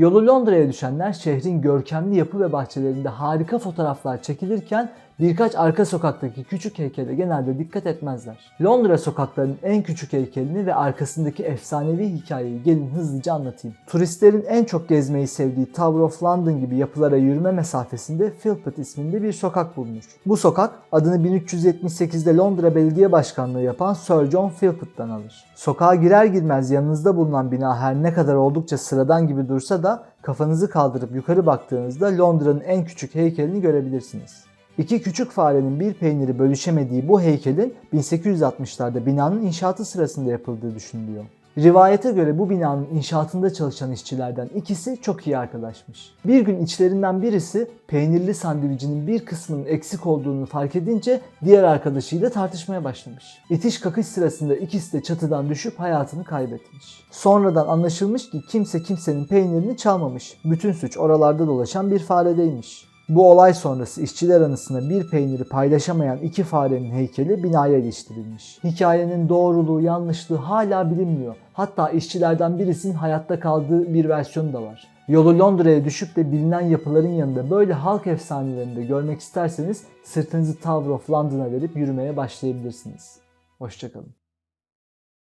Yolu Londra'ya düşenler şehrin görkemli yapı ve bahçelerinde harika fotoğraflar çekilirken birkaç arka sokaktaki küçük heykele genelde dikkat etmezler. Londra sokaklarının en küçük heykelini ve arkasındaki efsanevi hikayeyi gelin hızlıca anlatayım. Turistlerin en çok gezmeyi sevdiği Tower of London gibi yapılara yürüme mesafesinde Philpott isminde bir sokak bulunur. Bu sokak adını 1378'de Londra Belediye Başkanlığı yapan Sir John Philpott'tan alır. Sokağa girer girmez yanınızda bulunan bina her ne kadar oldukça sıradan gibi dursa da kafanızı kaldırıp yukarı baktığınızda Londra'nın en küçük heykelini görebilirsiniz. İki küçük farenin bir peyniri bölüşemediği bu heykelin 1860'larda binanın inşaatı sırasında yapıldığı düşünülüyor. Rivayete göre bu binanın inşaatında çalışan işçilerden ikisi çok iyi arkadaşmış. Bir gün içlerinden birisi peynirli sandviçinin bir kısmının eksik olduğunu fark edince diğer arkadaşıyla tartışmaya başlamış. İtiş kakış sırasında ikisi de çatıdan düşüp hayatını kaybetmiş. Sonradan anlaşılmış ki kimse kimsenin peynirini çalmamış. Bütün suç oralarda dolaşan bir faredeymiş. Bu olay sonrası işçiler anısına bir peyniri paylaşamayan iki farenin heykeli binaya iliştirilmiş. Hikayenin doğruluğu, yanlışlığı hala bilinmiyor. Hatta işçilerden birisinin hayatta kaldığı bir versiyonu da var. Yolu Londra'ya düşüp de bilinen yapıların yanında böyle halk efsanelerini de görmek isterseniz sırtınızı Tower of London'a verip yürümeye başlayabilirsiniz. Hoşçakalın.